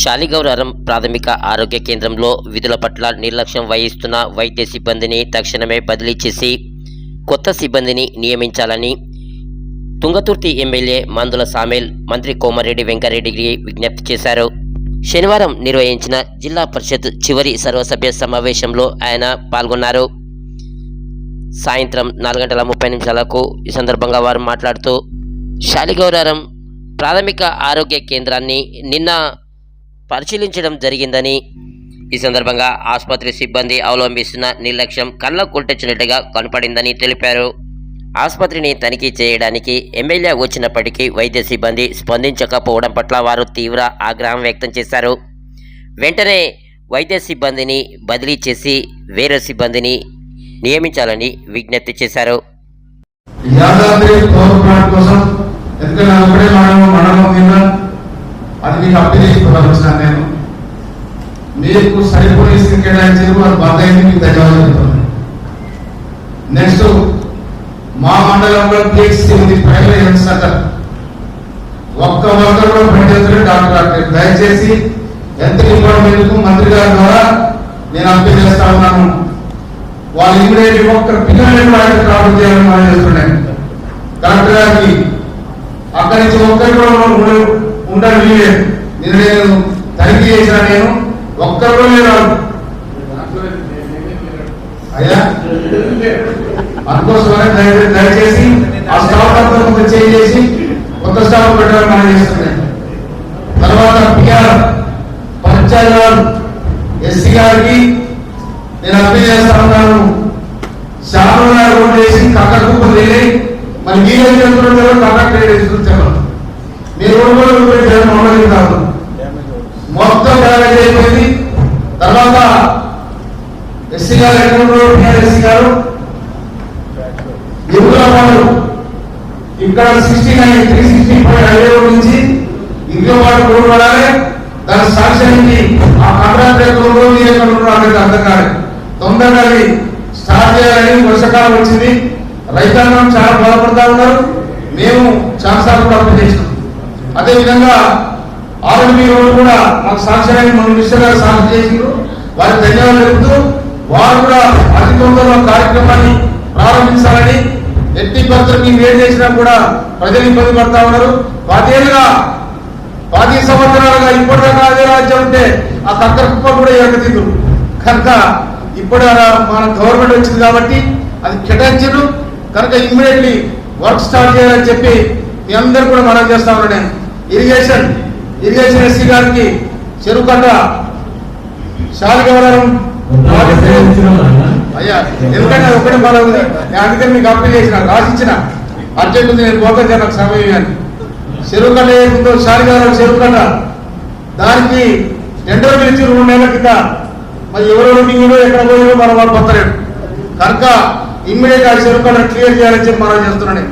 శాలిగౌరారం ప్రాథమిక ఆరోగ్య కేంద్రంలో విధుల పట్ల నిర్లక్ష్యం వహిస్తున్న వైద్య సిబ్బందిని తక్షణమే బదిలీ చేసి కొత్త సిబ్బందిని నియమించాలని తుంగతుర్తి ఎమ్మెల్యే మందుల సామేల్ మంత్రి కోమారెడ్డి వెంకరెడ్డికి విజ్ఞప్తి చేశారు. శనివారం నిర్వహించిన జిల్లా పరిషత్ చివరి సర్వసభ్య సమావేశంలో ఆయన పాల్గొన్నారు. సాయంత్రం నాలుగు గంటల ముప్పై నిమిషాలకు ఈ సందర్భంగా వారు మాట్లాడుతూ శాలిగౌరారం ప్రాథమిక ఆరోగ్య కేంద్రాన్ని నిన్న పరిశీలించడం జరిగిందని. ఈ సందర్భంగా ఆసుపత్రి సిబ్బంది అవలంబిస్తున్న నిర్లక్ష్యం కళ్ళ కొట్టొచ్చినట్టుగా కనపడిందని తెలిపారు. ఆసుపత్రిని తనిఖీ చేయడానికి ఎమ్మెల్యే వచ్చినప్పటికీ వైద్య సిబ్బంది స్పందించకపోవడం పట్ల వారు తీవ్ర ఆగ్రహం వ్యక్తం చేశారు. వెంటనే వైద్య సిబ్బందిని బదిలీ చేసి వేరే సిబ్బందిని నియమించాలని విజ్ఞప్తి చేశారు. కోసం ఎందుకంటే ఒకటే మండలం మండలం కింద అది మీకు అప్పీల్ చేసుకోవాలి నేను. మీకు సరిపోయే ఇసుక కేటాయించారు వారు బంద్ అయింది మీకు ధన్యవాదాలు చెప్తున్నాను. నెక్స్ట్ మా మండలంలో పిహెచ్సి ఉంది ప్రైమరీ హెల్త్ సెంటర్. ఒక్క వర్కర్ కూడా పనిచేస్తున్న డాక్టర్ డాక్టర్ దయచేసి హెల్త్ డిపార్ట్మెంట్ మంత్రి గారి ద్వారా నేను అప్పీల్ చేస్తా ఉన్నాను. వాళ్ళు ఇమీడియట్ ఒక్క పిల్లలు కూడా ఆయన ప్రాబ్లం చేయాలని మనం చేస్తున్నాను కలెక్టర్ గారికి అక్కడి నుంచి ఒక్కరి కూడా ఉండ- ఉండడం వీలేదు నేను నేను తనిఖీ చేసిన నేను ఒక్కరు లేరు అయ్యా? అందుకోసమనే దయచేసి ఆ స్టాఫ్ అంతా కొంత చేంజ్ చేసి కొత్త స్టాఫ్ పెట్టడం మనం చేస్తున్నాం. తర్వాత పిఆర్ పంచాయత్ వారు ఎస్సీ గారికి నేను అప్పీల్ చేస్తా ఉన్నాను. శాతం కూడా చేసి కక్క కుప్పలు లేని మరి మీరు ఏం చెప్తున్నారు? కక్క మీరు కూడా మమ్మల్ని కాదు. మొత్తం డ్యామేజ్ అయిపోయింది. తర్వాత ఎస్సీ గారు ఎక్కడ ఎస్సీ గారు? ఎరువుల వాళ్ళు. ఇక్కడ sixty nine three sixty five highway నుంచి ఇంట్లో వాళ్ళు రోడ్ పడాలి. దాని సాక్ష్యానికి ఆ కాంట్రాక్ట్ ఎక్కడ మీరు ఎక్కడ ఉన్నారో అనేది అర్థం కాదు తొందరగా అది స్టార్ట్ చేయాలని వర్షాకాలం వచ్చింది. రైతాంగం చాలా బాధపడతా ఉన్నారు. మేము చాలాసార్లు కూడా అప్లై చేసినాం. అదేవిధంగా ఆర్ఎంబీ రోడ్ కూడా మాకు సాక్ష్యాన్ని మన మినిస్టర్ గారు సాక్షి చేసిండ్రు. వారికి ధన్యవాదాలు చెబుతూ వారు కూడా అతి తొందరలో కార్యక్రమాన్ని ప్రారంభించాలని ఎట్టి పత్రికని వేడి చేసినా కూడా ప్రజలు ఇబ్బంది పడతా ఉన్నారు. పదేళ్ళుగా పది సంవత్సరాలుగా ఇప్పటిదాకా అదే రాజ్యం ఉంటే ఆ కక్కర కుప్ప కూడా ఎగతిద్దు కనుక ఇప్పుడు మన గవర్నమెంట్ వచ్చింది కాబట్టి అది కేటాయించారు కనుక ఇమ్మీడియట్లీ వర్క్ స్టార్ట్ చేయాలని చెప్పి మీ అందరూ కూడా మనం చేస్తా ఉన్నాను నేను. ఇరిగేషన్ ఇరిగేషన్ ఎస్సీ గారికి చెరువు కట్ట శాలిగవరం అయ్యా ఎందుకంటే ఒకటే ఉంది. నేను అందుకని మీకు అప్పీల్ చేసిన రాసిచ్చిన అర్జెంట్ ఉంది నేను పోతా నాకు సమయం అని చెరువు కట్ట ఏముందో శాలిగవరం చెరువు కట్ట దానికి టెండర్ పిలిచి రెండు నెలల కింద. మరి ఎవరెవరు మింగిలో ఎక్కడ పోయినో మన వాళ్ళు పొత్తలేడు కనుక ఇమ్మీడియట్ ఆ చెరువు కట్ట క్లియర్ చేయాలని చెప్పి మనం చేస్తున్నాను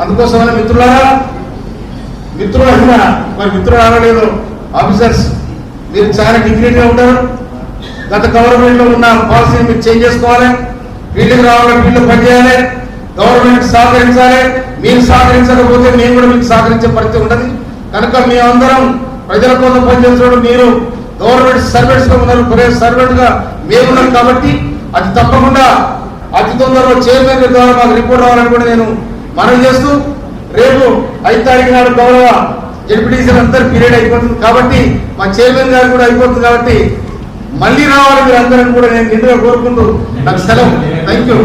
అందుకోసమని మిత్రులారా మిత్రులు అయినా మరి మిత్రులు అనలేదు ఆఫీసర్స్ మీరు చాలా డిగ్రీగా ఉంటారు గత గవర్నమెంట్లో ఉన్న పాలసీని మీరు చేంజ్ చేసుకోవాలి. ఫీల్డ్కి రావాలి ఫీల్డ్ పనిచేయాలి. గవర్నమెంట్ సహకరించాలి. మీరు సహకరించకపోతే మేము కూడా మీకు సహకరించే పరిస్థితి ఉండదు. కనుక మేమందరం ప్రజల కోసం పనిచేస్తున్నాడు మీరు గవర్నమెంట్ సర్వెంట్స్గా ఉన్నారు. ప్రైవేట్ సర్వెంట్గా మేము ఉన్నాం కాబట్టి అది తప్పకుండా అతి తొందరలో చైర్మన్ ద్వారా మాకు రిపోర్ట్ అవ్వాలని కూడా నేను మనవి చేస్తూ రేపు ఐదు తారీఖు నాడు గౌరవ జడ్పీటీసీలు అందరు పీరియడ్ అయిపోతుంది కాబట్టి మా చైర్మన్ గారు కూడా అయిపోతుంది కాబట్టి మళ్ళీ రావాలి మీరు అందరం కూడా నేను నిండుగా కోరుకుంటూ నాకు సెలవు. Thank you